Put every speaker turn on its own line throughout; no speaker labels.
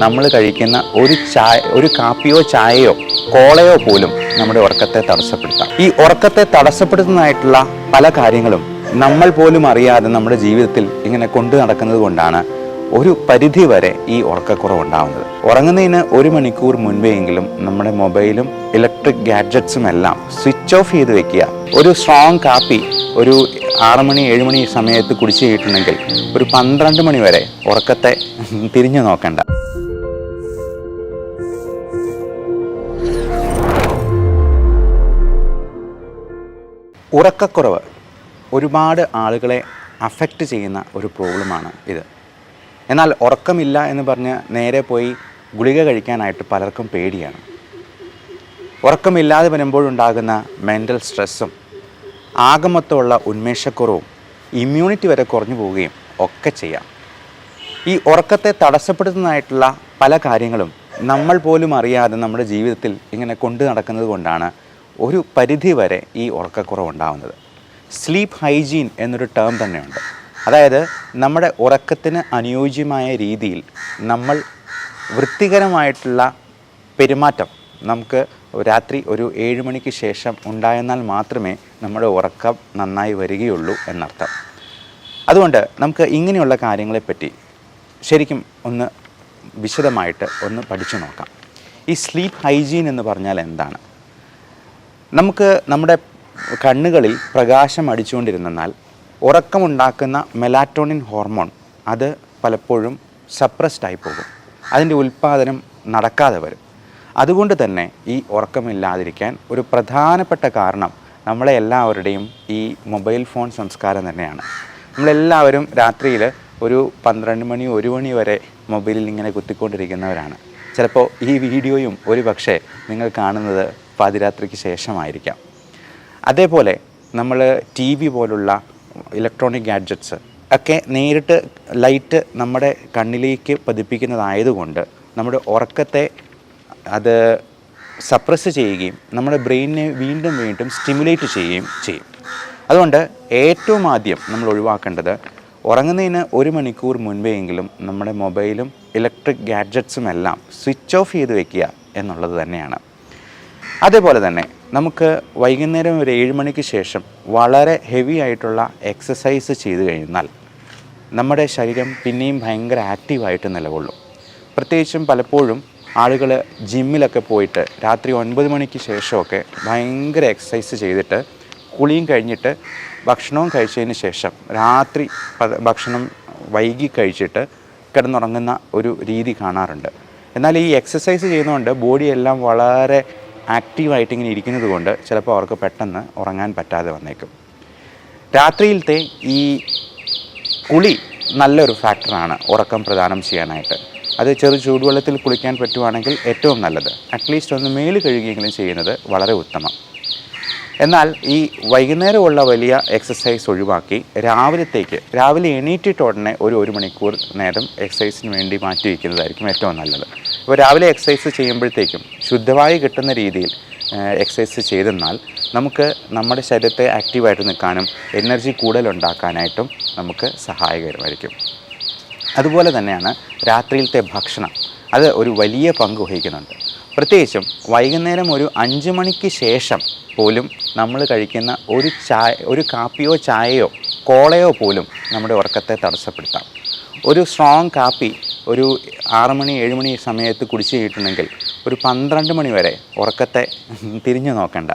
നമ്മൾ കഴിക്കുന്ന ഒരു ചായ ഒരു കാപ്പിയോ ചായയോ കോളയോ പോലും നമ്മുടെ ഉറക്കത്തെ തടസ്സപ്പെടുത്താം. ഈ ഉറക്കത്തെ തടസ്സപ്പെടുത്തുന്നതായിട്ടുള്ള പല കാര്യങ്ങളും നമ്മൾ പോലും അറിയാതെ നമ്മുടെ ജീവിതത്തിൽ ഇങ്ങനെ കൊണ്ടു നടക്കുന്നത് കൊണ്ടാണ് ഒരു പരിധി വരെ ഈ ഉറക്കക്കുറവ് ഉണ്ടാകുന്നത് ഉറങ്ങുന്നതിന് ഒരു മണിക്കൂർ മുൻപെങ്കിലും നമ്മുടെ മൊബൈലും ഇലക്ട്രിക് ഗാഡ്ജറ്റ്സും എല്ലാം സ്വിച്ച് ഓഫ് ചെയ്ത് വെക്കുക. ഒരു സ്ട്രോങ് കാപ്പി ഒരു ആറ് മണി ഏഴ് മണി സമയത്ത് കുടിച്ചു കഴിഞ്ഞിട്ടുണ്ടെങ്കിൽ ഒരു പന്ത്രണ്ട് മണി വരെ ഉറക്കത്തെ തിരിഞ്ഞു നോക്കണ്ട. ഉറക്കക്കുറവ് ഒരുപാട് ആളുകളെ അഫക്റ്റ് ചെയ്യുന്ന ഒരു പ്രോബ്ലമാണ് ഇത്. എന്നാൽ ഉറക്കമില്ല എന്ന് പറഞ്ഞ് നേരെ പോയി ഗുളിക കഴിക്കാനായിട്ട് പലർക്കും പേടിയാണ്. ഉറക്കമില്ലാതെ വരുമ്പോഴുണ്ടാകുന്ന മെന്റൽ സ്ട്രെസ്സും ആകമൊത്തമുള്ള ഉന്മേഷക്കുറവും ഇമ്മ്യൂണിറ്റി വരെ കുറഞ്ഞു പോവുകയും ഒക്കെ ചെയ്യാം. ഈ ഉറക്കത്തെ തടസ്സപ്പെടുത്തുന്നതായിട്ടുള്ള പല കാര്യങ്ങളും നമ്മൾ പോലും അറിയാതെ നമ്മുടെ ജീവിതത്തിൽ ഇങ്ങനെ കൊണ്ടു നടക്കുന്നത് കൊണ്ടാണ് ഒരു പരിധി വരെ ഈ ഉറക്കക്കുറവ് ഉണ്ടാവുന്നത് സ്ലീപ്പ് ഹൈജീൻ എന്നൊരു ടേം തന്നെയുണ്ട്. അതായത് നമ്മുടെ ഉറക്കത്തിന് അനുയോജ്യമായ രീതിയിൽ നമ്മൾ വൃത്തികരമായിട്ടുള്ള പെരുമാറ്റം നമുക്ക് രാത്രി ഒരു ഏഴ് മണിക്ക് ശേഷം ഉണ്ടായെന്നാൽ മാത്രമേ നമ്മുടെ ഉറക്കം നന്നായി വരികയുള്ളൂ എന്നർത്ഥം. അതുകൊണ്ട് നമുക്ക് ഇങ്ങനെയുള്ള കാര്യങ്ങളെപ്പറ്റി ശരിക്കും ഒന്ന് വിശദമായിട്ട് ഒന്ന് പഠിച്ചു നോക്കാം. ഈ സ്ലീപ്പ് ഹൈജീൻ എന്ന് പറഞ്ഞാൽ എന്താണ്? നമുക്ക് നമ്മുടെ കണ്ണുകളിൽ പ്രകാശം അടിച്ചുകൊണ്ടിരുന്നാൽ ഉറക്കമുണ്ടാക്കുന്ന മെലാറ്റോണിൻ ഹോർമോൺ അത് പലപ്പോഴും സപ്രസ്ഡ് ആയി പോകും. അതിന്റെ ഉൽപ്പാദനം നടക്കാതെ വരും. അതുകൊണ്ട് തന്നെ ഈ ഉറക്കമില്ലാതിരിക്കാൻ ഒരു പ്രധാനപ്പെട്ട കാരണം നമ്മളെ എല്ലാവരുടെയും ഈ മൊബൈൽ ഫോൺ സംസ്കാരം തന്നെയാണ്. നമ്മളെല്ലാവരും രാത്രിയിൽ ഒരു പന്ത്രണ്ട് മണി ഒരു മണി വരെ മൊബൈലിൽ ഇങ്ങനെ കുത്തിക്കൊണ്ടിരിക്കുന്നവരാണ്. ചിലപ്പോൾ ഈ വീഡിയോയും ഒരു പക്ഷേ നിങ്ങൾ കാണുന്നത് പാതിരാത്രിക്ക് ശേഷമായിരിക്കാം. അതേപോലെ നമ്മൾ ടി വി പോലുള്ള ഇലക്ട്രോണിക് ഗാഡ്ജറ്റ്സ് ഒക്കെ നേരിട്ട് ലൈറ്റ് നമ്മുടെ കണ്ണിലേക്ക് പതിപ്പിക്കുന്നതായതുകൊണ്ട് നമ്മുടെ ഉറക്കത്തെ അത് സപ്രസ് ചെയ്യുകയും നമ്മുടെ ബ്രെയിനിനെ വീണ്ടും വീണ്ടും സ്റ്റിമുലേറ്റ് ചെയ്യുകയും ചെയ്യും. അതുകൊണ്ട് ഏറ്റവും ആദ്യം നമ്മൾ ഒഴിവാക്കേണ്ടത് ഉറങ്ങുന്നതിന് ഒരു മണിക്കൂർ മുൻപെങ്കിലും നമ്മുടെ മൊബൈലും ഇലക്ട്രിക് ഗാഡ്ജറ്റ്സും എല്ലാം സ്വിച്ച് ഓഫ് ചെയ്ത് വെക്കുക എന്നുള്ളത് തന്നെയാണ്. അതേപോലെ തന്നെ നമുക്ക് വൈകുന്നേരം ഒരു ഏഴ് മണിക്ക് ശേഷം വളരെ ഹെവി ആയിട്ടുള്ള എക്സസൈസ് ചെയ്തു കഴിഞ്ഞാൽ നമ്മുടെ ശരീരം പിന്നെയും ഭയങ്കര ആക്റ്റീവായിട്ട് നിലകൊള്ളും. പ്രത്യേകിച്ചും പലപ്പോഴും ആളുകൾ ജിമ്മിലൊക്കെ പോയിട്ട് രാത്രി ഒൻപത് മണിക്ക് ശേഷമൊക്കെ ഭയങ്കര എക്സസൈസ് ചെയ്തിട്ട് കുളിയും കഴിഞ്ഞിട്ട് ഭക്ഷണവും കഴിച്ചതിന് ശേഷം രാത്രി ഭക്ഷണം വൈകി കഴിച്ചിട്ട് കിടന്നുറങ്ങുന്ന ഒരു രീതി കാണാറുണ്ട്. എന്നാൽ ഈ എക്സസൈസ് ചെയ്യുന്നതുകൊണ്ട് ബോഡിയെല്ലാം വളരെ ആക്റ്റീവായിട്ട് ഇങ്ങനെ ഇരിക്കുന്നത് കൊണ്ട് ചിലപ്പോൾ അവർക്ക് പെട്ടെന്ന് ഉറങ്ങാൻ പറ്റാതെ വന്നേക്കും. രാത്രിയിലത്തെ ഈ കുളി നല്ലൊരു ഫാക്ടറാണ് ഉറക്കം പ്രദാനം ചെയ്യാനായിട്ട്. അത് ചെറു ചൂടുവെള്ളത്തിൽ കുളിക്കാൻ പറ്റുവാണെങ്കിൽ ഏറ്റവും നല്ലത്. അറ്റ്ലീസ്റ്റ് ഒന്ന് മേൽ കഴുകിയെങ്കിലും ചെയ്യുന്നത് വളരെ ഉത്തമം. എന്നാൽ ഈ വൈകുന്നേരമുള്ള വലിയ എക്സസൈസ് ഒഴിവാക്കി രാവിലത്തേക്ക് രാവിലെ എണീറ്റിട്ട് ഉടനെ ഒരു ഒരു മണിക്കൂർ നേരം എക്സസൈസിന് വേണ്ടി മാറ്റി വയ്ക്കുന്നതായിരിക്കും ഏറ്റവും നല്ലത്. അപ്പോൾ രാവിലെ എക്സസൈസ് ചെയ്യുമ്പോഴത്തേക്കും ശുദ്ധമായി കിട്ടുന്ന രീതിയിൽ എക്സസൈസ് ചെയ്തെന്നാൽ നമുക്ക് നമ്മുടെ ശരീരത്തെ ആക്റ്റീവായിട്ട് നിൽക്കാനും എനർജി കൂടുതലുണ്ടാക്കാനായിട്ടും നമുക്ക് സഹായകരമായിരിക്കും. അതുപോലെ തന്നെയാണ് രാത്രിയിലത്തെ ഭക്ഷണം. അത് ഒരു വലിയ പങ്ക് വഹിക്കുന്നുണ്ട്. പ്രത്യേകിച്ചും വൈകുന്നേരം ഒരു അഞ്ച് മണിക്ക് ശേഷം പോലും നമ്മൾ കഴിക്കുന്ന ഒരു ചായ ഒരു കാപ്പിയോ ചായയോ കോളയോ പോലും നമ്മുടെ ഉറക്കത്തെ തടസ്സപ്പെടുത്താം. ഒരു സ്ട്രോങ് കാപ്പി ഒരു ആറ് മണി ഏഴ് മണി സമയത്ത് കുടിച്ചു കഴിഞ്ഞിട്ടുണ്ടെങ്കിൽ ഒരു പന്ത്രണ്ട് മണി വരെ ഉറക്കത്തെ തിരിഞ്ഞു നോക്കണ്ട.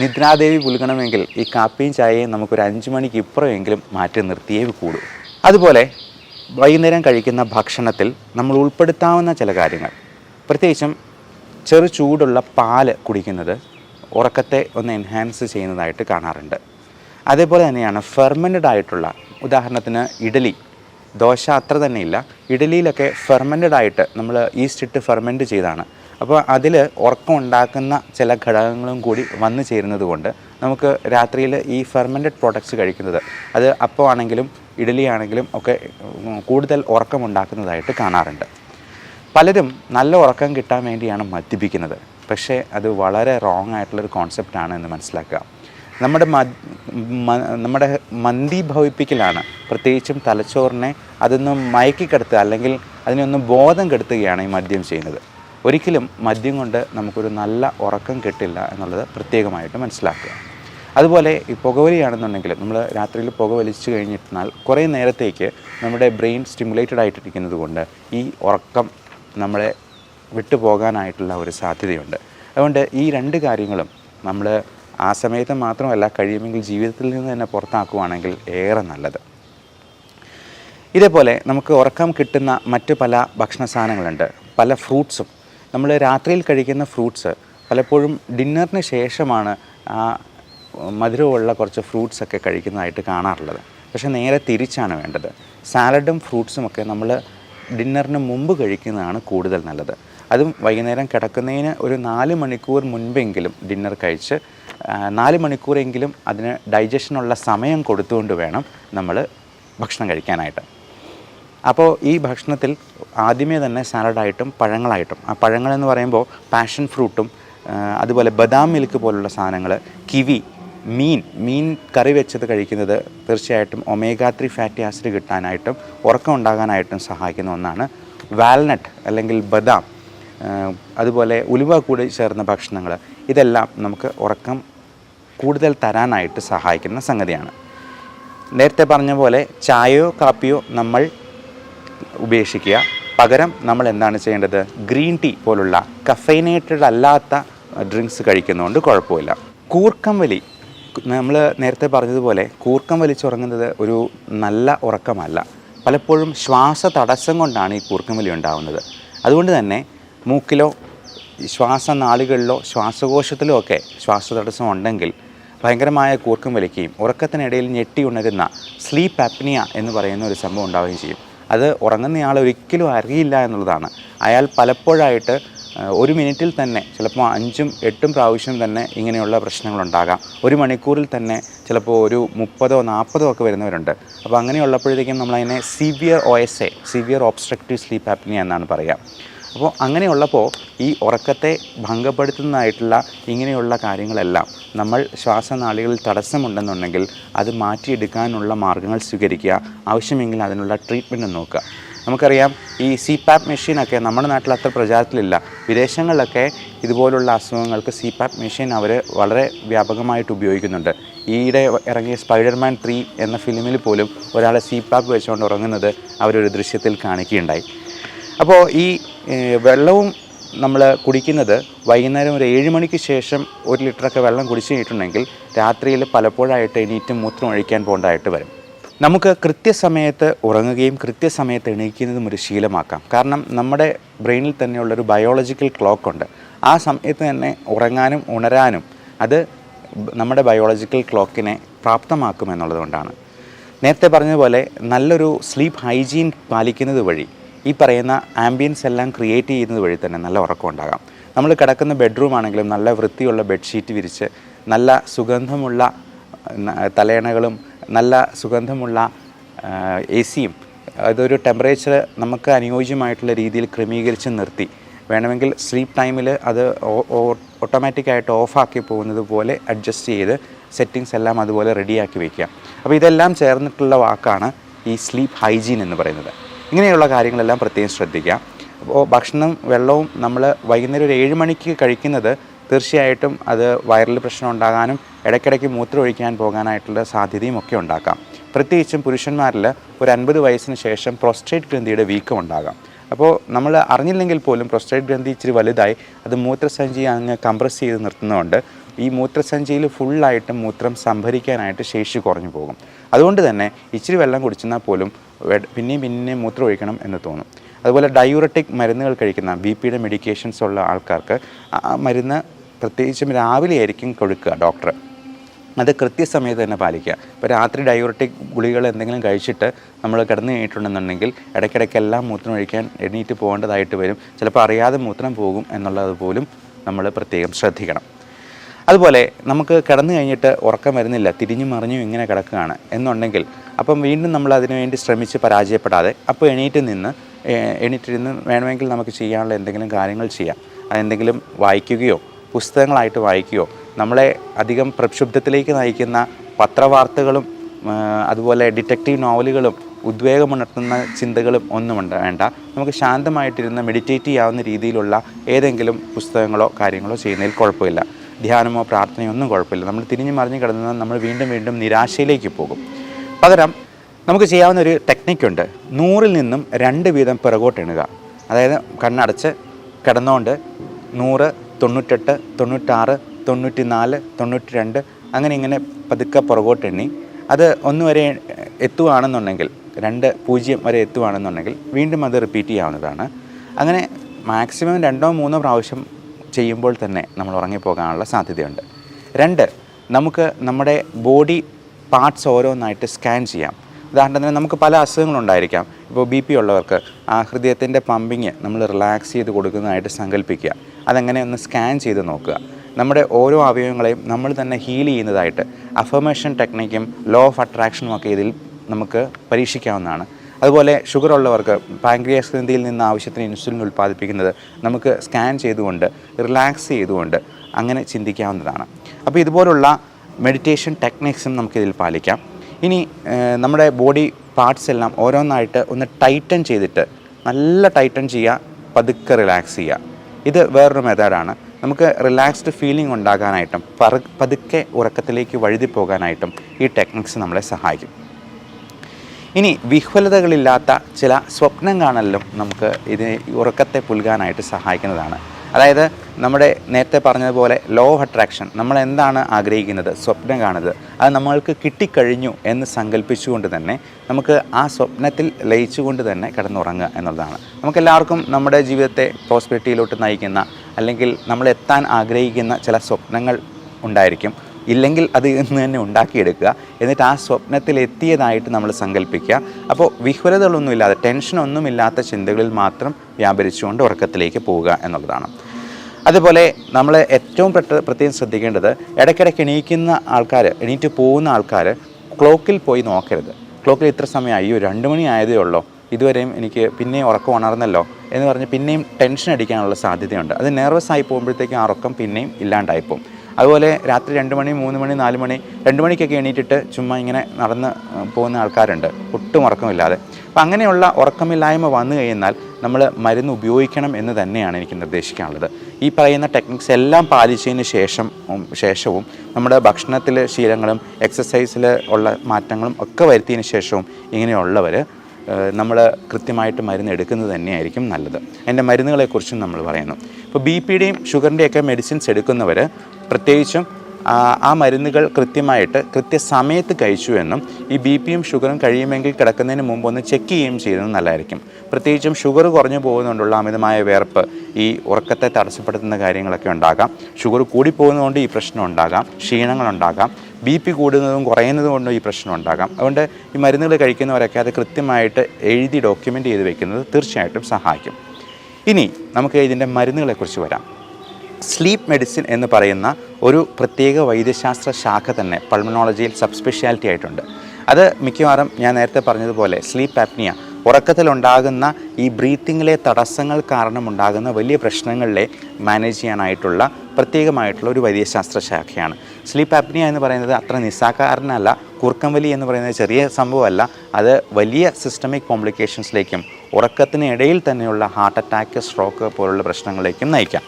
നിദ്രാദേവി പുലുകണമെങ്കിൽ ഈ കാപ്പിയും ചായയും നമുക്കൊരു അഞ്ച് മണിക്ക് ഇപ്പുറമെങ്കിലും മാറ്റി നിർത്തിയേ കൂടൂ. അതുപോലെ വൈകുന്നേരം കഴിക്കുന്ന ഭക്ഷണത്തിൽ നമ്മൾ ഉൾപ്പെടുത്താവുന്ന ചില കാര്യങ്ങൾ. പ്രത്യേകിച്ചും ചെറു ചൂടുള്ള പാൽ കുടിക്കുന്നത് ഉറക്കത്തെ ഒന്ന് എൻഹാൻസ് ചെയ്യുന്നതായിട്ട് കാണാറുണ്ട്. അതേപോലെ തന്നെയാണ് ഫെർമെന്റഡ് ആയിട്ടുള്ള ഉദാഹരണത്തിന് ഇഡലി ദോശ അത്ര തന്നെ ഇല്ല ഇഡലിയിലൊക്കെ ഫെർമെന്റഡ് ആയിട്ട് നമ്മൾ ഈസ്റ്റ് ഇട്ട് ഫെർമെന്റ് ചെയ്താണ്. അപ്പോൾ അതിൽ ഉറക്കം ഉണ്ടാക്കുന്ന ചില ഘടകങ്ങളും കൂടി വന്നു ചേരുന്നത് കൊണ്ട് നമുക്ക് രാത്രിയിൽ ഈ ഫെർമെന്റഡ് പ്രോഡക്റ്റ്സ് കഴിക്കുന്നത് അത് അപ്പോൾ ആണെങ്കിലും ഇഡലി ആണെങ്കിലും ഒക്കെ കൂടുതൽ ഉറക്കമുണ്ടാക്കുന്നതായിട്ട് കാണാറുണ്ട്. പലരും നല്ല ഉറക്കം കിട്ടാൻ വേണ്ടിയാണ് മദ്യപിക്കുന്നത്. പക്ഷേ അത് വളരെ റോങ് ആയിട്ടുള്ളൊരു കോൺസെപ്റ്റാണ് എന്ന് മനസ്സിലാക്കുക. നമ്മുടെ നമ്മുടെ മന്തി ഭവിപ്പിക്കലാണ്. പ്രത്യേകിച്ചും തലച്ചോറിനെ അതൊന്ന് മയക്കിക്കെടുത്തുക അല്ലെങ്കിൽ അതിനൊന്ന് ബോധം കെടുത്തുകയാണ് ഈ മദ്യം ചെയ്യുന്നത്. ഒരിക്കലും മദ്യം കൊണ്ട് നമുക്കൊരു നല്ല ഉറക്കം കിട്ടില്ല എന്നുള്ളത് പ്രത്യേകമായിട്ട് മനസ്സിലാക്കുക. അതുപോലെ ഈ പുകവലിയാണെന്നുണ്ടെങ്കിൽ നമ്മൾ രാത്രിയിൽ പുക വലിച്ചു കഴിഞ്ഞിരുന്നാൽ കുറേ നേരത്തേക്ക് നമ്മുടെ ബ്രെയിൻ സ്റ്റിമുലേറ്റഡ് ആയിട്ടിരിക്കുന്നത് കൊണ്ട് ഈ ഉറക്കം നമ്മളെ വിട്ടുപോകാനായിട്ടുള്ള ഒരു സാധ്യതയുണ്ട്. അതുകൊണ്ട് ഈ രണ്ട് കാര്യങ്ങളും നമ്മൾ ആ സമയത്ത് മാത്രമല്ല കഴിയുമെങ്കിൽ ജീവിതത്തിൽ നിന്ന് തന്നെ പുറത്താക്കുവാണെങ്കിൽ ഏറെ നല്ലത്. ഇതേപോലെ നമുക്ക് ഉറക്കം കിട്ടുന്ന മറ്റു പല ഭക്ഷണ സാധനങ്ങളുണ്ട് പല ഫ്രൂട്ട്സും. നമ്മൾ രാത്രിയിൽ കഴിക്കുന്ന ഫ്രൂട്ട്സ് പലപ്പോഴും ഡിന്നറിന് ശേഷമാണ് ആ മധുരമുള്ള കുറച്ച് ഫ്രൂട്ട്സൊക്കെ കഴിക്കുന്നതായിട്ട് കാണാറുള്ളത്. പക്ഷേ നേരെ തിരിച്ചാണ് വേണ്ടത്. സാലഡും ഫ്രൂട്ട്സും ഒക്കെ നമ്മൾ ഡിന്നറിന് മുമ്പ് കഴിക്കുന്നതാണ് കൂടുതൽ നല്ലത്. അതും വൈകുന്നേരം കിടക്കുന്നതിന് ഒരു നാല് മണിക്കൂർ മുൻപെങ്കിലും ഡിന്നർ കഴിച്ച് നാല് മണിക്കൂറെങ്കിലും അതിന് ഡൈജഷനുള്ള സമയം കൊടുത്തുകൊണ്ട് വേണം നമ്മൾ ഭക്ഷണം കഴിക്കാനായിട്ട്. അപ്പോൾ ഈ ഭക്ഷണത്തിൽ ആദ്യമേ തന്നെ സാലഡായിട്ടും പഴങ്ങളായിട്ടും ആ പഴങ്ങളെന്ന് പറയുമ്പോൾ പാഷൻ ഫ്രൂട്ടും അതുപോലെ ബദാം മിൽക്ക് പോലുള്ള സാധനങ്ങൾ കിവി മീൻ മീൻ കറി വെച്ചത് കഴിക്കുന്നത് തീർച്ചയായിട്ടും ഒമേഗ ത്രീ ഫാറ്റി ആസിഡ് കിട്ടാനായിട്ടും ഉറക്കം ഉണ്ടാകാനായിട്ടും സഹായിക്കുന്ന ഒന്നാണ് വാൽനട്ട് അല്ലെങ്കിൽ ബദാം അതുപോലെ ഉലുവ കൂടി ചേർന്ന ഭക്ഷണങ്ങൾ ഇതെല്ലാം നമുക്ക് ഉറക്കം കൂടുതൽ തരാനായിട്ട് സഹായിക്കുന്ന സംഗതിയാണ്. നേരത്തെ പറഞ്ഞ പോലെ ചായയോ കാപ്പിയോ നമ്മൾ ഉപേക്ഷിക്കുക. പകരം നമ്മൾ എന്താണ് ചെയ്യേണ്ടത്? ഗ്രീൻ ടീ പോലുള്ള കഫൈനേറ്റഡ് അല്ലാത്ത ഡ്രിങ്ക്സ് കഴിക്കുന്നതുകൊണ്ട് കുഴപ്പമില്ല. കൂർക്കം വലി നമ്മൾ നേരത്തെ പറഞ്ഞതുപോലെ കൂർക്കം വലിച്ചുറങ്ങുന്നത് ഒരു നല്ല ഉറക്കമല്ല. പലപ്പോഴും ശ്വാസ തടസ്സം കൊണ്ടാണ് ഈ കൂർക്കം വലി ഉണ്ടാകുന്നത് അതുകൊണ്ട് തന്നെ മൂക്കിലോ ശ്വാസനാളികളിലോ ശ്വാസകോശത്തിലോ ഒക്കെ ശ്വാസതടസ്സം ഉണ്ടെങ്കിൽ ഭയങ്കരമായ കൂർക്കം വലിക്കുകയും ഉറക്കത്തിനിടയിൽ ഞെട്ടി ഉണരുന്ന സ്ലീപ്പ് അപ്നിയ എന്ന് പറയുന്ന ഒരു സംഭവം ഉണ്ടാവുകയും ചെയ്യും. അത് ഉറങ്ങുന്നയാൾ ഒരിക്കലും അറിയില്ല എന്നുള്ളതാണ്. അയാൾ പലപ്പോഴായിട്ട് ഒരു മിനിറ്റിൽ തന്നെ ചിലപ്പോൾ അഞ്ചും എട്ടും പ്രാവശ്യം തന്നെ ഇങ്ങനെയുള്ള പ്രശ്നങ്ങളുണ്ടാകാം. ഒരു മണിക്കൂറിൽ തന്നെ ചിലപ്പോൾ ഒരു മുപ്പതോ നാൽപ്പതോ ഒക്കെ വരുന്നവരുണ്ട്. അപ്പോൾ അങ്ങനെയുള്ളപ്പോഴത്തേക്കും നമ്മളതിനെ severe O S A severe obstructive sleep apnea എന്നാണ് പറയുക. അപ്പോൾ അങ്ങനെയുള്ളപ്പോൾ ഈ ഉറക്കത്തെ ഭംഗപ്പെടുത്തുന്നതായിട്ടുള്ള ഇങ്ങനെയുള്ള കാര്യങ്ങളെല്ലാം നമ്മൾ ശ്വാസനാളികളിൽ തടസ്സമുണ്ടെന്നുണ്ടെങ്കിൽ അത് മാറ്റിയെടുക്കാനുള്ള മാർഗങ്ങൾ സ്വീകരിക്കുക ആവശ്യമെങ്കിൽ അതിനുള്ള ട്രീറ്റ്മെന്റ് നോക്കുക. നമുക്കറിയാം ഈ സി പാപ്പ് മെഷീനൊക്കെ നമ്മുടെ നാട്ടിൽ അത്ര പ്രചാരത്തിലില്ല. വിദേശങ്ങളിലൊക്കെ ഇതുപോലുള്ള അസുഖങ്ങൾക്ക് സി പാപ്പ് മെഷീൻ അവർ വളരെ വ്യാപകമായിട്ട് ഉപയോഗിക്കുന്നുണ്ട്. ഈയിടെ ഇറങ്ങിയ സ്പൈഡർമാൻ ത്രീ എന്ന ഫിലിമിൽ പോലും ഒരാളെ സി പാപ്പ് വെച്ചുകൊണ്ട് ഉറങ്ങുന്നത് അവരൊരു ദൃശ്യത്തിൽ കാണിക്കുകയുണ്ടായി. അപ്പോൾ ഈ വെള്ളവും നമ്മൾ കുടിക്കുന്നത് വൈകുന്നേരം ഒരു ഏഴ് മണിക്ക് ശേഷം ഒരു ലിറ്ററൊക്കെ വെള്ളം കുടിച്ചു കഴിഞ്ഞിട്ടുണ്ടെങ്കിൽ രാത്രിയിൽ പലപ്പോഴായിട്ട് എണീറ്റ് മൂത്രം ഒഴിക്കാൻ പോകേണ്ടതായിട്ട് വരും. നമുക്ക് കൃത്യസമയത്ത് ഉറങ്ങുകയും കൃത്യസമയത്ത് എണീക്കുന്നതും ഒരു ശീലമാക്കാം. കാരണം നമ്മുടെ ബ്രെയിനിൽ തന്നെയുള്ളൊരു ബയോളജിക്കൽ ക്ലോക്ക് ഉണ്ട്. ആ സമയത്ത് തന്നെ ഉറങ്ങാനും ഉണരാനും അത് നമ്മുടെ ബയോളജിക്കൽ ക്ലോക്കിനെ പ്രാപ്തമാക്കും എന്നുള്ളതുകൊണ്ടാണ് നേരത്തെ പറഞ്ഞതുപോലെ നല്ലൊരു സ്ലീപ്പ് ഹൈജീൻ പാലിക്കുന്നത് വഴി ഈ പറയുന്ന ആംബിയൻസ് എല്ലാം ക്രിയേറ്റ് ചെയ്യുന്നത് വഴി തന്നെ നല്ല ഉറക്കം ഉണ്ടാകാം. നമ്മൾ കിടക്കുന്ന ബെഡ്റൂം ആണെങ്കിലും നല്ല വൃത്തിയുള്ള ബെഡ്ഷീറ്റ് വിരിച്ച് നല്ല സുഗന്ധമുള്ള തലയണകളും നല്ല സുഗന്ധമുള്ള എ സിയും അതൊരു ടെമ്പറേച്ചർ നമുക്ക് അനുയോജ്യമായിട്ടുള്ള രീതിയിൽ ക്രമീകരിച്ച് നിർത്തി. വേണമെങ്കിൽ സ്ലീപ്പ് ടൈമിൽ അത് ഓട്ടോമാറ്റിക്കായിട്ട് ഓഫാക്കി പോകുന്നത് പോലെ അഡ്ജസ്റ്റ് ചെയ്ത് സെറ്റിങ്സ് എല്ലാം അതുപോലെ റെഡിയാക്കി വയ്ക്കുക അപ്പോൾ ഇതെല്ലാം ചേർന്നിട്ടുള്ള വാക്കാണ് ഈ സ്ലീപ്പ് ഹൈജീൻ എന്ന് പറയുന്നത്. ഇങ്ങനെയുള്ള കാര്യങ്ങളെല്ലാം പ്രത്യേകം ശ്രദ്ധിക്കാം. അപ്പോൾ ഭക്ഷണം വെള്ളവും നമ്മൾ വൈകുന്നേരം ഒരു ഏഴ് മണിക്ക് കഴിക്കുന്നത് തീർച്ചയായിട്ടും അത് വൈറൽ പ്രശ്നം ഉണ്ടാകാനും ഇടയ്ക്കിടയ്ക്ക് മൂത്രം ഒഴിക്കാൻ പോകാനായിട്ടുള്ള സാധ്യതയും ഒക്കെ ഉണ്ടാക്കാം. പ്രത്യേകിച്ചും പുരുഷന്മാരിൽ ഒരു അൻപത് വയസ്സിന് ശേഷം പ്രോസ്ട്രേറ്റ് ഗ്രന്ഥിയുടെ വീക്കം ഉണ്ടാകാം. അപ്പോൾ നമ്മൾ അറിഞ്ഞില്ലെങ്കിൽ പോലും പ്രോസ്റ്റേറ്റ് ഗ്രന്ഥി ഇച്ചിരി വലുതായി അത് മൂത്രസഞ്ചി അങ്ങ് കംപ്രസ് ചെയ്ത് നിർത്തുന്നതുകൊണ്ട് ഈ മൂത്രസഞ്ചിയിൽ ഫുള്ളായിട്ട് മൂത്രം സംഭരിക്കാനായിട്ട് ശേഷി കുറഞ്ഞു പോകും. അതുകൊണ്ട് തന്നെ ഇച്ചിരി വെള്ളം കുടിച്ചെന്നാൽ പോലും പിന്നെയും പിന്നെയും മൂത്രം ഒഴിക്കണം എന്ന് തോന്നും. അതുപോലെ ഡയൂറട്ടിക് മരുന്നുകൾ കഴിക്കുന്ന ബി പിയുടെ മെഡിക്കേഷൻസ് ഉള്ള ആൾക്കാർക്ക് ആ മരുന്ന് പ്രത്യേകിച്ചും രാവിലെ ആയിരിക്കും കൊടുക്കുക ഡോക്ടർ അത് കൃത്യസമയത്ത് തന്നെ പാലിക്കുക. ഇപ്പോൾ രാത്രി ഡയോറട്ടിക് ഗുളികൾ എന്തെങ്കിലും കഴിച്ചിട്ട് നമ്മൾ കിടന്നു കഴിഞ്ഞിട്ടുണ്ടെന്നുണ്ടെങ്കിൽ ഇടയ്ക്കിടയ്ക്ക് എല്ലാം മൂത്രം ഒഴിക്കാൻ എണീറ്റ് പോകേണ്ടതായിട്ട് വരും. ചിലപ്പോൾ അറിയാതെ മൂത്രം പോകും എന്നുള്ളത് പോലും നമ്മൾ പ്രത്യേകം ശ്രദ്ധിക്കണം. അതുപോലെ നമുക്ക് കിടന്നു കഴിഞ്ഞിട്ട് ഉറക്കം വരുന്നില്ല തിരിഞ്ഞു മറിഞ്ഞു ഇങ്ങനെ കിടക്കുകയാണ് എന്നുണ്ടെങ്കിൽ അപ്പം വീണ്ടും നമ്മൾ അതിനുവേണ്ടി ശ്രമിച്ച് പരാജയപ്പെടാതെ അപ്പോൾ എണീറ്റ് നിന്ന് എണീറ്റ് എണീറ്റിരുന്ന് വേണമെങ്കിൽ നമുക്ക് ചെയ്യാനുള്ള എന്തെങ്കിലും കാര്യങ്ങൾ ചെയ്യാം. അതെന്തെങ്കിലും വായിക്കുകയോ പുസ്തകങ്ങളായിട്ട് വായിക്കുകയോ നമ്മളെ അധികം പ്രക്ഷുബ്ധത്തിലേക്ക് നയിക്കുന്ന പത്രവാർത്തകളും അതുപോലെ ഡിറ്റക്റ്റീവ് നോവലുകളും ഉദ്വേഗമുണർത്തുന്ന ചിന്തകളും ഒന്നും വേണ്ട. നമുക്ക് ശാന്തമായിട്ടിരുന്ന് മെഡിറ്റേറ്റ് ചെയ്യാവുന്ന രീതിയിലുള്ള ഏതെങ്കിലും പുസ്തകങ്ങളോ കാര്യങ്ങളോ ചെയ്യുന്നതിൽ കുഴപ്പമില്ല. ധ്യാനമോ പ്രാർത്ഥനയോ ഒന്നും കുഴപ്പമില്ല. നമ്മൾ തിരിഞ്ഞു മറിഞ്ഞ് കിടന്നാൽ നമ്മൾ വീണ്ടും വീണ്ടും നിരാശയിലേക്ക് പോകും. പകരം നമുക്ക് ചെയ്യാവുന്ന ഒരു ടെക്നിക്കുണ്ട് നൂറിൽ നിന്നും രണ്ട് വീതം പിറകോട്ട് എണ്ണുക. അതായത് കണ്ണടച്ച് കിടന്നുകൊണ്ട് നൂറ് തൊണ്ണൂറ്റെട്ട് തൊണ്ണൂറ്റാറ് തൊണ്ണൂറ്റി നാല് തൊണ്ണൂറ്റി രണ്ട് അങ്ങനെ ഇങ്ങനെ പതുക്കെ പുറകോട്ട് എണ്ണി. അത് ഒന്ന് വരെ എത്തുകയാണെന്നുണ്ടെങ്കിൽ രണ്ട് പൂജ്യം വരെ എത്തുകയാണെന്നുണ്ടെങ്കിൽ വീണ്ടും അത് റിപ്പീറ്റ് ചെയ്യാവുന്നതാണ്. അങ്ങനെ മാക്സിമം രണ്ടോ മൂന്നോ പ്രാവശ്യം ചെയ്യുമ്പോൾ തന്നെ നമ്മൾ ഉറങ്ങിപ്പോകാനുള്ള സാധ്യതയുണ്ട്. രണ്ട് നമുക്ക് നമ്മുടെ ബോഡി പാർട്സ് ഓരോന്നായിട്ട് സ്കാൻ ചെയ്യാം. ഉദാഹരണത്തിന് നമുക്ക് പല അസുഖങ്ങളുണ്ടായിരിക്കാം. ഇപ്പോൾ ബി പി ഉള്ളവർക്ക് ആ ഹൃദയത്തിന്റെ പമ്പിങ് നമ്മൾ റിലാക്സ് ചെയ്ത് കൊടുക്കുന്നതായിട്ട് സങ്കല്പിക്കുക. അതങ്ങനെ ഒന്ന് സ്കാൻ ചെയ്ത് നോക്കുക. നമ്മുടെ ഓരോ അവയവങ്ങളെയും നമ്മൾ തന്നെ ഹീൽ ചെയ്യുന്നതായിട്ട് അഫർമേഷൻ ടെക്നിക്കും ലോ ഓഫ് അട്രാക്ഷനും ഒക്കെ ഇതിൽ നമുക്ക് പരീക്ഷിക്കാവുന്നതാണ്. അതുപോലെ ഷുഗർ ഉള്ളവർക്ക് പാങ്ക്രിയാസ് ഗ്രന്ഥിയിൽ നിന്ന് ആവശ്യത്തിന് ഇൻസുലിൻ ഉൽപ്പാദിപ്പിക്കുന്നത് നമുക്ക് സ്കാൻ ചെയ്തുകൊണ്ട് റിലാക്സ് ചെയ്തുകൊണ്ട് അങ്ങനെ ചിന്തിക്കാവുന്നതാണ്. അപ്പോൾ ഇതുപോലുള്ള മെഡിറ്റേഷൻ ടെക്നിക്സും നമുക്കിതിൽ പാലിക്കാം. ഇനി നമ്മുടെ ബോഡി പാർട്സ് എല്ലാം ഓരോന്നായിട്ട് ഒന്ന് ടൈറ്റൻ ചെയ്തിട്ട് നല്ല ടൈറ്റൻ ചെയ്യുക പതുക്കെ റിലാക്സ് ചെയ്യുക ഇത് വേറൊരു മെത്തേഡാണ്. നമുക്ക് റിലാക്സ്ഡ് ഫീലിംഗ് ഉണ്ടാകാനായിട്ടും പതുക്കെ ഉറക്കത്തിലേക്ക് വഴുതി പോകാനായിട്ടും ഈ ടെക്നിക്സ് നമ്മളെ സഹായിക്കും. ഇനി വിഹ്വലതകളില്ലാത്ത ചില സ്വപ്നം കാണലിലും നമുക്ക് ഇത് ഉറക്കത്തെ പുൽകാനായിട്ട് സഹായിക്കുന്നതാണ്. അതായത് നമ്മുടെ നേരത്തെ പറഞ്ഞതുപോലെ ലോ ഓഫ് അട്രാക്ഷൻ നമ്മൾ എന്താണ് ആഗ്രഹിക്കുന്നത്? സ്വപ്നം കാണുന്നത്. അത് നമ്മൾക്ക് കിട്ടിക്കഴിഞ്ഞു എന്ന് സങ്കല്പിച്ചുകൊണ്ട് തന്നെ നമുക്ക് ആ സ്വപ്നത്തിൽ ലയിച്ചുകൊണ്ട് തന്നെ കിടന്നുറങ്ങുക എന്നുള്ളതാണ്. നമുക്കെല്ലാവർക്കും നമ്മുടെ ജീവിതത്തെ പ്രോസ്പെരിറ്റിയിലോട്ട് നയിക്കുന്ന അല്ലെങ്കിൽ നമ്മൾ എത്താൻ ആഗ്രഹിക്കുന്ന ചില സ്വപ്നങ്ങൾ ഉണ്ടായിരിക്കും. ഇല്ലെങ്കിൽ അത് ഇന്ന് തന്നെ ഉണ്ടാക്കിയെടുക്കുക. എന്നിട്ട് ആ സ്വപ്നത്തിൽ എത്തിയതായിട്ട് നമ്മൾ സങ്കല്പിക്കുക അപ്പോൾ വിഹ്വലതകളൊന്നുമില്ലാതെ ടെൻഷനൊന്നുമില്ലാത്ത ചിന്തകളിൽ മാത്രം വ്യാപരിച്ചുകൊണ്ട് ഉറക്കത്തിലേക്ക് പോവുക എന്നുള്ളതാണ്. അതുപോലെ നമ്മൾ ഏറ്റവും പ്രത്യേക ശ്രദ്ധിക്കേണ്ടത് ഇടയ്ക്കിടയ്ക്ക് എണീക്കുന്ന ആൾക്കാർ എണീറ്റ് പോകുന്ന ആൾക്കാർ ക്ലോക്കിൽ പോയി നോക്കരുത്. ക്ലോക്കിൽ ഇത്ര സമയം അയ്യോ രണ്ട് മണി ആയതേ ഉള്ളൂ. ഇതുവരെയും എനിക്ക് പിന്നെയും ഉറക്കം ഉണർന്നല്ലോ എന്ന് പറഞ്ഞ് പിന്നെയും ടെൻഷൻ അടിക്കാനുള്ള സാധ്യതയുണ്ട്. അത് നെർവസ് ആയി പോകുമ്പോഴത്തേക്കും ആ ഉറക്കം പിന്നെയും ഇല്ലാണ്ടായി പോകും അതുപോലെ രാത്രി രണ്ട് മണി മൂന്ന് മണി നാല് മണി രണ്ട് മണിക്കൊക്കെ എണീറ്റിട്ട് ചുമ്മാ ഇങ്ങനെ നടന്ന് പോകുന്ന ആൾക്കാരുണ്ട്. ഒട്ടും ഉറക്കമില്ലാതെ. അപ്പം അങ്ങനെയുള്ള ഉറക്കമില്ലായ്മ വന്നു കഴിഞ്ഞാൽ നമ്മൾ മരുന്ന് ഉപയോഗിക്കണം എന്ന് തന്നെയാണ് എനിക്ക് നിർദ്ദേശിക്കാനുള്ളത്. ഈ പറയുന്ന ടെക്നിക്സ് എല്ലാം പാലിച്ചതിന് ശേഷം ശേഷവും നമ്മുടെ ഭക്ഷണത്തിലെ ശീലങ്ങളും എക്സസൈസിൽ ഉള്ള മാറ്റങ്ങളും ഒക്കെ വരുത്തിയതിന് ശേഷവും ഇങ്ങനെയുള്ളവർ നമ്മൾ കൃത്യമായിട്ട് മരുന്ന് എടുക്കുന്നത് തന്നെയായിരിക്കും നല്ലത്. എന്റെ മരുന്നുകളെക്കുറിച്ചും നമ്മൾ പറയുന്നു. ഇപ്പോൾ ബി പിയുടെയും ഷുഗറിന്റെയൊക്കെ മെഡിസിൻസ് എടുക്കുന്നവർ പ്രത്യേകിച്ചും ആ മരുന്നുകൾ കൃത്യമായിട്ട് കൃത്യസമയത്ത് കഴിച്ചു എന്നും ഈ ബി പിയും ഷുഗറും കഴിയുമെങ്കിൽ കിടക്കുന്നതിന് മുമ്പ് ഒന്ന് ചെക്ക് ചെയ്യുകയും ചെയ്യുന്നത് നല്ലതായിരിക്കും. പ്രത്യേകിച്ചും ഷുഗർ കുറഞ്ഞു പോകുന്നതുകൊണ്ടുള്ള അമിതമായ വേർപ്പ് ഈ ഉറക്കത്തെ തടസ്സപ്പെടുത്തുന്ന കാര്യങ്ങളൊക്കെ ഉണ്ടാകാം. ഷുഗർ കൂടിപ്പോകുന്നതുകൊണ്ട് ഈ പ്രശ്നം ഉണ്ടാകാം. ക്ഷീണങ്ങളുണ്ടാകാം ബി പി കൂടുന്നതും കുറയുന്നതും കൊണ്ടും ഈ പ്രശ്നം ഉണ്ടാകാം. അതുകൊണ്ട് ഈ മരുന്നുകൾ കഴിക്കുന്നവരൊക്കെ അത് കൃത്യമായിട്ട് എഴുതി ഡോക്യുമെന്റ് ചെയ്ത് വെക്കുന്നത് തീർച്ചയായിട്ടും സഹായിക്കും. ഇനി നമുക്ക് ഇതിന്റെ മരുന്നുകളെക്കുറിച്ച് വരാം. സ്ലീപ്പ് മെഡിസിൻ എന്ന് പറയുന്ന ഒരു പ്രത്യേക വൈദ്യശാസ്ത്ര ശാഖ തന്നെ പൾമനോളജിയിൽ സബ് സ്പെഷ്യാലിറ്റി ആയിട്ടുണ്ട്. അത് മിക്കവാറും ഞാൻ നേരത്തെ പറഞ്ഞതുപോലെ സ്ലീപ്പ് ആപ്നിയ ഉറക്കത്തിലുണ്ടാകുന്ന ഈ ബ്രീത്തിങ്ങിലെ തടസ്സങ്ങൾ കാരണമുണ്ടാകുന്ന വലിയ പ്രശ്നങ്ങളിലെ മാനേജ് ചെയ്യാനായിട്ടുള്ള പ്രത്യേകമായിട്ടുള്ള ഒരു വൈദ്യശാസ്ത്ര ശാഖയാണ്. സ്ലീപ്പ് ആപ്നിയ എന്ന് പറയുന്നത് അത്ര നിസ്സാകാരനല്ല കൂർക്കംവലി എന്ന് പറയുന്നത് ചെറിയ സംഭവമല്ല. അത് വലിയ സിസ്റ്റമിക് കോംപ്ലിക്കേഷൻസിലേക്കും ഉറക്കത്തിനിടയിൽ തന്നെയുള്ള ഹാർട്ട് അറ്റാക്ക് സ്ട്രോക്ക് പോലുള്ള പ്രശ്നങ്ങളിലേക്കും നയിക്കാം.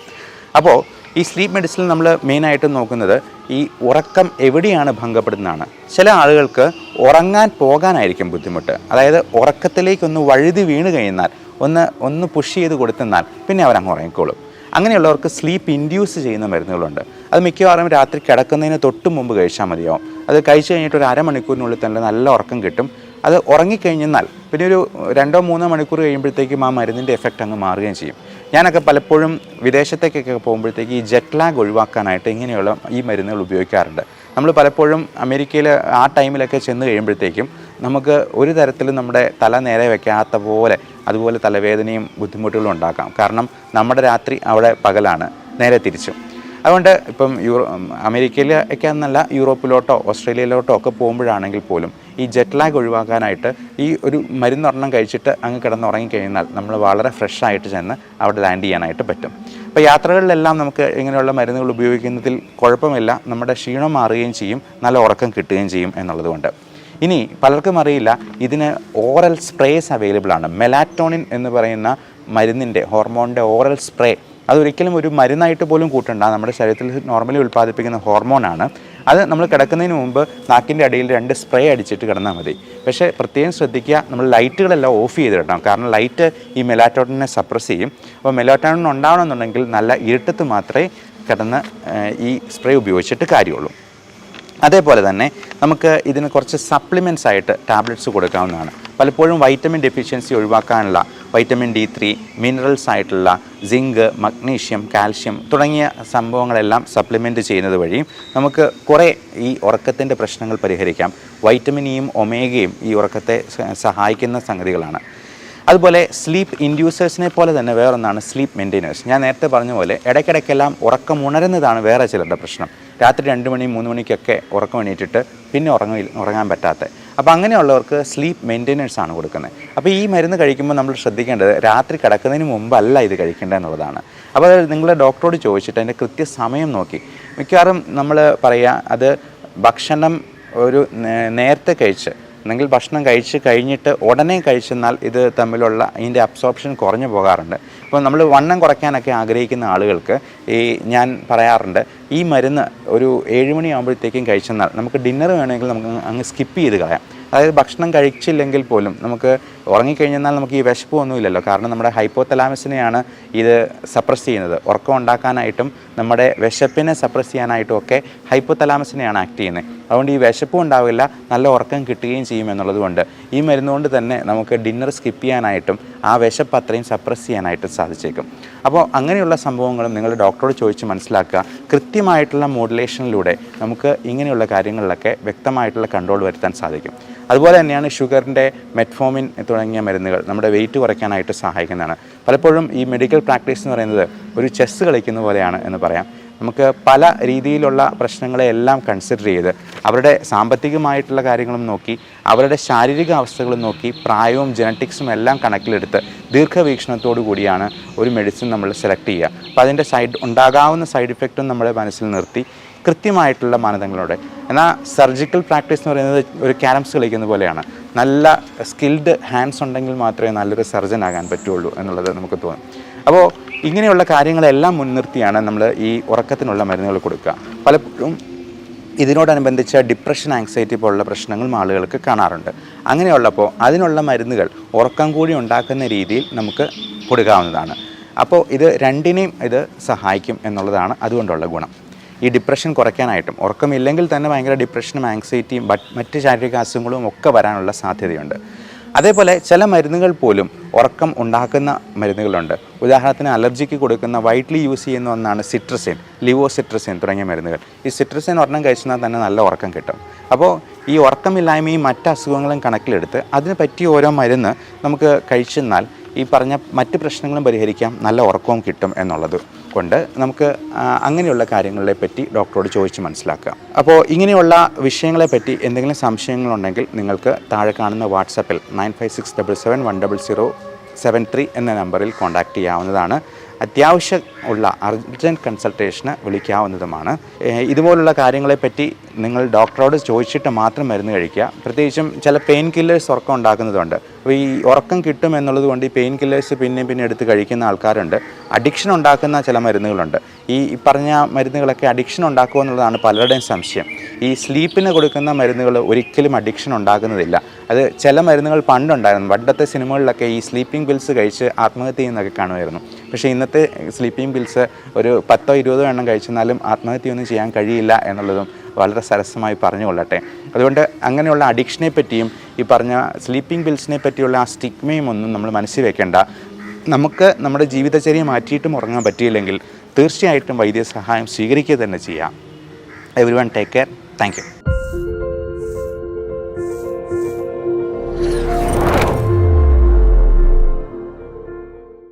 അപ്പോൾ ഈ സ്ലീപ്പ് മെഡിസിൻ നമ്മൾ മെയിനായിട്ട് നോക്കുന്നത് ഈ ഉറക്കം എവിടെയാണ് ഭംഗപ്പെടുന്നതാണ് ചില ആളുകൾക്ക് ഉറങ്ങാൻ പോകാനായിരിക്കും ബുദ്ധിമുട്ട്. അതായത് ഉറക്കത്തിലേക്കൊന്ന് വഴുതി വീണ് കഴിഞ്ഞാൽ ഒന്ന് ഒന്ന് പുഷ് ചെയ്ത് കൊടുത്തെന്നാൽ പിന്നെ അവരങ്ങ് ഉറങ്ങിക്കോളും. അങ്ങനെയുള്ളവർക്ക് സ്ലീപ്പ് ഇൻഡ്യൂസ് ചെയ്യുന്ന മരുന്നുകളുണ്ട്. അത് മിക്കവാറും രാത്രി കിടക്കുന്നതിന് തൊട്ട് മുമ്പ് കഴിച്ചാൽ മതിയാവും. അത് കഴിച്ചു കഴിഞ്ഞിട്ട് ഒരു അരമണിക്കൂറിനുള്ളിൽ തന്നെ നല്ല ഉറക്കം കിട്ടും. അത് ഉറങ്ങിക്കഴിഞ്ഞാൽ പിന്നെ ഒരു രണ്ടോ മൂന്നോ മണിക്കൂർ കഴിയുമ്പോഴത്തേക്കും ആ മരുന്നിന്റെ എഫക്റ്റ് അങ്ങ് മാറുകയും ചെയ്യും. ഞാനൊക്കെ പലപ്പോഴും വിദേശത്തേക്കൊക്കെ പോകുമ്പോഴത്തേക്ക് ഈ ജെറ്റ് ലാഗ് ഒഴിവാക്കാനായിട്ട് ഇങ്ങനെയുള്ള ഈ മരുന്നുകൾ ഉപയോഗിക്കാറുണ്ട്. നമ്മൾ പലപ്പോഴും അമേരിക്കയിൽ ആ ടൈമിലൊക്കെ ചെന്ന് കഴിയുമ്പോഴത്തേക്കും നമുക്ക് ഒരു തരത്തിലും നമ്മുടെ തല നേരെ വെക്കാത്ത പോലെ അതുപോലെ തലവേദനയും ബുദ്ധിമുട്ടുകളും ഉണ്ടാക്കാം. കാരണം നമ്മുടെ രാത്രി അവിടെ പകലാണ് നേരെ തിരിച്ചും. അതുകൊണ്ട് ഇപ്പം യൂറോ അമേരിക്കയിലൊക്കെ എന്നല്ല യൂറോപ്പിലോട്ടോ ഓസ്ട്രേലിയയിലോട്ടോ ഒക്കെ പോകുമ്പോഴാണെങ്കിൽ പോലും ഈ ജെറ്റ് ലാഗ് ഒഴിവാക്കാനായിട്ട് ഈ ഒരു മരുന്നൊരെണ്ണം കഴിച്ചിട്ട് അങ്ങ് കിടന്നുറങ്ങിക്കഴിഞ്ഞാൽ നമ്മൾ വളരെ ഫ്രഷ് ആയിട്ട് ചെന്ന് അവിടെ ലാൻഡ് ചെയ്യാനായിട്ട് പറ്റും. അപ്പോൾ യാത്രകളിലെല്ലാം നമുക്ക് ഇങ്ങനെയുള്ള മരുന്നുകൾ ഉപയോഗിക്കുന്നതിൽ കുഴപ്പമില്ല. നമ്മുടെ ക്ഷീണം മാറുകയും ചെയ്യും. നല്ല ഉറക്കം കിട്ടുകയും ചെയ്യും എന്നുള്ളതുകൊണ്ട്. ഇനി പലർക്കും അറിയില്ല ഇതിന് ഓറൽ സ്പ്രേസ് അവൈലബിൾ ആണ്. മെലാറ്റോണിൻ എന്ന് പറയുന്ന മരുന്നിന്റെ ഹോർമോണിന്റെ ഓറൽ സ്പ്രേ അതൊരിക്കലും ഒരു മരുന്നായിട്ട് പോലും കൂട്ടണ്ട. നമ്മുടെ ശരീരത്തിൽ നോർമലി ഉൽപ്പാദിപ്പിക്കുന്ന ഹോർമോണാണ്. അത് നമ്മൾ കിടക്കുന്നതിന് മുമ്പ് നാക്കിന്റെ അടിയിൽ രണ്ട് സ്പ്രേ അടിച്ചിട്ട് കിടന്നാൽ മതി. പക്ഷേ പ്രത്യേകം ശ്രദ്ധിക്കുക നമ്മൾ ലൈറ്റുകളെല്ലാം ഓഫ് ചെയ്ത് കിട്ടണം. കാരണം ലൈറ്റ് ഈ മെലാറ്റോണിനെ സപ്രസ് ചെയ്യും. അപ്പോൾ മെലാറ്റോണിൻ ഉണ്ടാവണമെന്നുണ്ടെങ്കിൽ നല്ല ഇരുട്ടത്ത് മാത്രമേ കിടന്ന് ഈ സ്പ്രേ ഉപയോഗിച്ചിട്ട് കാര്യമുള്ളൂ. അതേപോലെ തന്നെ നമുക്ക് ഇതിന് കുറച്ച് സപ്ലിമെന്റ്സ് ആയിട്ട് ടാബ്ലറ്റ്സ് കൊടുക്കാവുന്നതാണ്. പലപ്പോഴും വൈറ്റമിൻ ഡെഫിഷ്യൻസി ഒഴിവാക്കാനുള്ള വൈറ്റമിൻ ഡി ത്രീ മിനറൽസ് ആയിട്ടുള്ള സിങ്ക് മഗ്നീഷ്യം കാൽഷ്യം തുടങ്ങിയ സംഭവങ്ങളെല്ലാം സപ്ലിമെന്റ് ചെയ്യുന്നത് വഴി നമുക്ക് കുറേ ഈ ഉറക്കത്തിന്റെ പ്രശ്നങ്ങൾ പരിഹരിക്കാം. വൈറ്റമിൻ ഇയും ഒമേഗയും ഈ ഉറക്കത്തെ സഹായിക്കുന്ന സംഗതികളാണ്. അതുപോലെ സ്ലീപ്പ് ഇൻഡ്യൂസേഴ്സിനെ പോലെ തന്നെ വേറൊന്നാണ് സ്ലീപ്പ് മെയിന്റെയിനേഴ്സ് ഞാൻ നേരത്തെ പറഞ്ഞ പോലെ ഇടയ്ക്കിടയ്ക്കെല്ലാം ഉറക്കം ഉണരുന്നതാണ് വേറെ ചിലരുടെ പ്രശ്നം. രാത്രി രണ്ട് മണി മൂന്ന് മണിക്കൊക്കെ ഉറക്കം എണീറ്റിട്ട് പിന്നെ ഉറങ്ങി ഉറങ്ങാൻ പറ്റാത്ത അപ്പോൾ അങ്ങനെയുള്ളവർക്ക് സ്ലീപ്പ് മെയിന്റെനൻസ് ആണ് കൊടുക്കുന്നത്. അപ്പോൾ ഈ മരുന്ന് കഴിക്കുമ്പോൾ നമ്മൾ ശ്രദ്ധിക്കേണ്ടത് രാത്രി കിടക്കുന്നതിന് മുമ്പല്ല ഇത് കഴിക്കേണ്ടത് എന്നുള്ളതാണ്. അപ്പോൾ നിങ്ങൾ ഡോക്ടറോട് ചോദിച്ചിട്ട് അതിന്റെ കൃത്യസമയം നോക്കി. മിക്കവാറും നമ്മൾ പറയുക അത് ഭക്ഷണം ഒരു നേരത്തെ കഴിച്ച് അല്ലെങ്കിൽ ഭക്ഷണം കഴിച്ച് കഴിഞ്ഞിട്ട് ഉടനെ കഴിച്ചെന്നാൽ ഇത് തമ്മിലുള്ള ഇതിന്റെ അബ്സോർപ്ഷൻ കുറഞ്ഞു പോകാറുണ്ട്. ഇപ്പോൾ നമ്മൾ വണ്ണം കുറയ്ക്കാനൊക്കെ ആഗ്രഹിക്കുന്ന ആളുകൾക്ക് ഈ ഞാൻ പറയാറുണ്ട് ഈ മരുന്ന് ഒരു ഏഴ് മണിയാകുമ്പോഴത്തേക്കും കഴിച്ചെന്നാൽ നമുക്ക് ഡിന്നർ വേണമെങ്കിൽ നമുക്ക് അങ്ങ് സ്കിപ്പ് ചെയ്ത് കളയാം. അതായത് ഭക്ഷണം കഴിച്ചില്ലെങ്കിൽ പോലും നമുക്ക് ഉറങ്ങിക്കഴിഞ്ഞാൽ നമുക്ക് ഈ വിശപ്പ് ഒന്നുമില്ലല്ലോ കാരണം നമ്മുടെ ഹൈപ്പോത്തലാമസിനെയാണ് ഇത് സപ്രസ് ചെയ്യുന്നത്. ഉറക്കം ഉണ്ടാക്കാനായിട്ടും നമ്മുടെ വിശപ്പിനെ സപ്രസ് ചെയ്യാനായിട്ടും ഒക്കെ ഹൈപ്പോത്തലാമസിനെയാണ് ആക്ട് ചെയ്യുന്നത്. അതുകൊണ്ട് ഈ വിശപ്പും ഉണ്ടാവില്ല നല്ല ഉറക്കം കിട്ടുകയും ചെയ്യും എന്നുള്ളതുകൊണ്ട് ഈ മരുന്നുകൊണ്ട് തന്നെ നമുക്ക് ഡിന്നർ സ്കിപ്പ് ചെയ്യാനായിട്ടും ആ വിശപ്പ് അത്രയും സപ്രസ് ചെയ്യാനായിട്ടും സാധിച്ചേക്കും. അപ്പോൾ അങ്ങനെയുള്ള സംഭവങ്ങളും നിങ്ങൾ ഡോക്ടറോട് ചോദിച്ച് മനസ്സിലാക്കുക. കൃത്യമായിട്ടുള്ള മോഡുലേഷനിലൂടെ നമുക്ക് ഇങ്ങനെയുള്ള കാര്യങ്ങളിലൊക്കെ വ്യക്തമായിട്ടുള്ള കൺട്രോൾ വരുത്താൻ സാധിക്കും. അതുപോലെ തന്നെയാണ് ഷുഗറിന്റെ മെറ്റ്ഫോമിൻ തുടങ്ങിയ മരുന്നുകൾ നമ്മുടെ വെയിറ്റ് കുറയ്ക്കാനായിട്ട് സഹായിക്കുന്നതാണ്. പലപ്പോഴും ഈ മെഡിക്കൽ പ്രാക്ടീസ് എന്ന് പറയുന്നത് ഒരു ചെസ്സ് കളിക്കുന്ന പോലെയാണ് എന്ന് പറയാം. നമുക്ക് പല രീതിയിലുള്ള പ്രശ്നങ്ങളെ എല്ലാം കൺസിഡർ ചെയ്ത് അവരുടെ സാമ്പത്തികമായിട്ടുള്ള കാര്യങ്ങളും നോക്കി അവരുടെ ശാരീരിക അവസ്ഥകളും നോക്കി പ്രായവും ജനറ്റിക്സും എല്ലാം കണക്കിലെടുത്ത് ദീർഘവീക്ഷണത്തോടു കൂടിയാണ് ഒരു മെഡിസിൻ നമ്മൾ സെലക്ട് ചെയ്യുക. അപ്പോൾ അതിന്റെ സൈഡ് ഉണ്ടാകാവുന്ന സൈഡ് ഇഫക്റ്റും നമ്മുടെ മനസ്സിൽ നിർത്തി കൃത്യമായിട്ടുള്ള മാനദണ്ഡങ്ങളോടെ എന്നാൽ സർജിക്കൽ പ്രാക്ടീസ് എന്ന് പറയുന്നത് ഒരു ക്യാരംസ് കളിക്കുന്ന പോലെയാണ്. നല്ല സ്കിൽഡ് ഹാൻഡ്സ് ഉണ്ടെങ്കിൽ മാത്രമേ നല്ലൊരു സർജൻ ആകാൻ പറ്റുള്ളൂ എന്നുള്ളത് നമുക്ക് തോന്നും. അപ്പോൾ ഇങ്ങനെയുള്ള കാര്യങ്ങളെല്ലാം മുൻനിർത്തിയാണ് നമ്മൾ ഈ ഉറക്കത്തിനുള്ള മരുന്നുകൾ കൊടുക്കുക. പലപ്പോഴും ഇതിനോടനുബന്ധിച്ച ഡിപ്രഷൻ ആങ്സൈറ്റി പോലുള്ള പ്രശ്നങ്ങളും ആളുകൾക്ക് കാണാറുണ്ട്. അങ്ങനെയുള്ളപ്പോൾ അതിനുള്ള മരുന്നുകൾ ഉറക്കം കൂടി ഉണ്ടാക്കുന്ന രീതിയിൽ നമുക്ക് കൊടുക്കാവുന്നതാണ്. അപ്പോൾ ഇത് രണ്ടിനെയും ഇത് സഹായിക്കും എന്നുള്ളതാണ് അതുകൊണ്ടുള്ള ഗുണം. ഈ ഡിപ്രഷൻ കുറയ്ക്കാനായിട്ടും. ഉറക്കമില്ലെങ്കിൽ തന്നെ ഭയങ്കര ഡിപ്രഷനും ആങ്സൈറ്റിയും മറ്റ് ശാരീരിക അസുഖങ്ങളും ഒക്കെ വരാനുള്ള സാധ്യതയുണ്ട്. അതേപോലെ ചില മരുന്നുകൾ പോലും ഉറക്കം ഉണ്ടാക്കുന്ന മരുന്നുകളുണ്ട്. ഉദാഹരണത്തിന് അലർജിക്ക് കൊടുക്കുന്ന വൈറ്റ്ലി യൂസ് ചെയ്യുന്ന ഒന്നാണ് സിട്രസിൻ ലിവോ സിട്രസിൻ തുടങ്ങിയ മരുന്നുകൾ. ഈ സിട്രസിൻ ഒരെണ്ണം കഴിച്ചാൽ തന്നെ നല്ല ഉറക്കം കിട്ടും. അപ്പോൾ ഈ ഉറക്കമില്ലായ്മയും മറ്റ് അസുഖങ്ങളും കണക്കിലെടുത്ത് അതിന് പറ്റിയ ഓരോ മരുന്ന് നമുക്ക് കഴിച്ചെന്നാൽ ഈ പറഞ്ഞ മറ്റ് പ്രശ്നങ്ങളും പരിഹരിക്കാം നല്ല ഉറക്കവും കിട്ടും എന്നുള്ളത് കൊണ്ട് നമുക്ക് അങ്ങനെയുള്ള കാര്യങ്ങളെ പറ്റി ഡോക്ടറോട് ചോദിച്ച് മനസ്സിലാക്കുക അപ്പോൾ ഇങ്ങനെയുള്ള വിഷയങ്ങളെ പറ്റി എന്തെങ്കിലും സംശയങ്ങളുണ്ടെങ്കിൽ നിങ്ങൾക്ക് താഴെ കാണുന്ന വാട്സപ്പിൽ nine five six double seven one double zero seven three എന്ന നമ്പറിൽ കോൺടാക്റ്റ് ചെയ്യാവുന്നതാണ്. അത്യാവശ്യം ഉള്ള അർജന്റ് കൺസൾട്ടേഷന് വിളിക്കാവുന്നതുമാണ്. ഇതുപോലുള്ള കാര്യങ്ങളെപ്പറ്റി നിങ്ങൾ ഡോക്ടറോട് ചോദിച്ചിട്ട് മാത്രം മരുന്ന് കഴിക്കുക. പ്രത്യേകിച്ചും ചില പെയിൻ കില്ലേഴ്സ് ഉറക്കം ഉണ്ടാക്കുന്നുണ്ട് അപ്പോൾ ഈ ഉറക്കം കിട്ടും എന്നുള്ളത് കൊണ്ട് ഈ പെയിൻ കില്ലേഴ്സ് പിന്നെയും പിന്നെ എടുത്ത് കഴിക്കുന്ന ആൾക്കാരുണ്ട്. അഡിക്ഷൻ ഉണ്ടാക്കുന്ന ചില മരുന്നുകളുണ്ട്. ഈ പറഞ്ഞ മരുന്നുകളൊക്കെ അഡിക്ഷൻ ഉണ്ടാക്കുക എന്നുള്ളതാണ് പലരുടെയും സംശയം. ഈ സ്ലീപ്പിന് കൊടുക്കുന്ന മരുന്നുകൾ ഒരിക്കലും അഡിക്ഷൻ ഉണ്ടാക്കുന്നതില്ല അത് ചില മരുന്നുകൾ പണ്ടുണ്ടായിരുന്നു. പണ്ടത്തെ സിനിമകളിലൊക്കെ ഈ സ്ലീപ്പിംഗ് പിൽസ് കഴിച്ച് ആത്മഹത്യ ചെയ്യുന്നതൊക്കെ കാണുമായിരുന്നു. പക്ഷേ ഇന്നത്തെ സ്ലീപ്പിംഗ് പിൽസ് ഒരു പത്തോ ഇരുപതോ എണ്ണം കഴിച്ചെന്നാലും ആത്മഹത്യയൊന്നും ചെയ്യാൻ കഴിയില്ല എന്നുള്ളതും വളരെ സരസമായി പറഞ്ഞുകൊള്ളട്ടെ. അതുകൊണ്ട് അങ്ങനെയുള്ള അഡിക്ഷനെ പറ്റിയും ഈ പറഞ്ഞ സ്ലീപ്പിംഗ് പിൽസിനെ പറ്റിയുള്ള ആ സ്റ്റിഗ്മയും ഒന്നും നമ്മൾ മനസ്സിൽ വെക്കേണ്ട. നമുക്ക് നമ്മുടെ ജീവിതചര്യ മാറ്റിയിട്ടും ഉറങ്ങാൻ പറ്റിയില്ലെങ്കിൽ തീർച്ചയായിട്ടും വൈദ്യസഹായം സ്വീകരിക്കുക തന്നെ ചെയ്യാം. Everyone take care thank you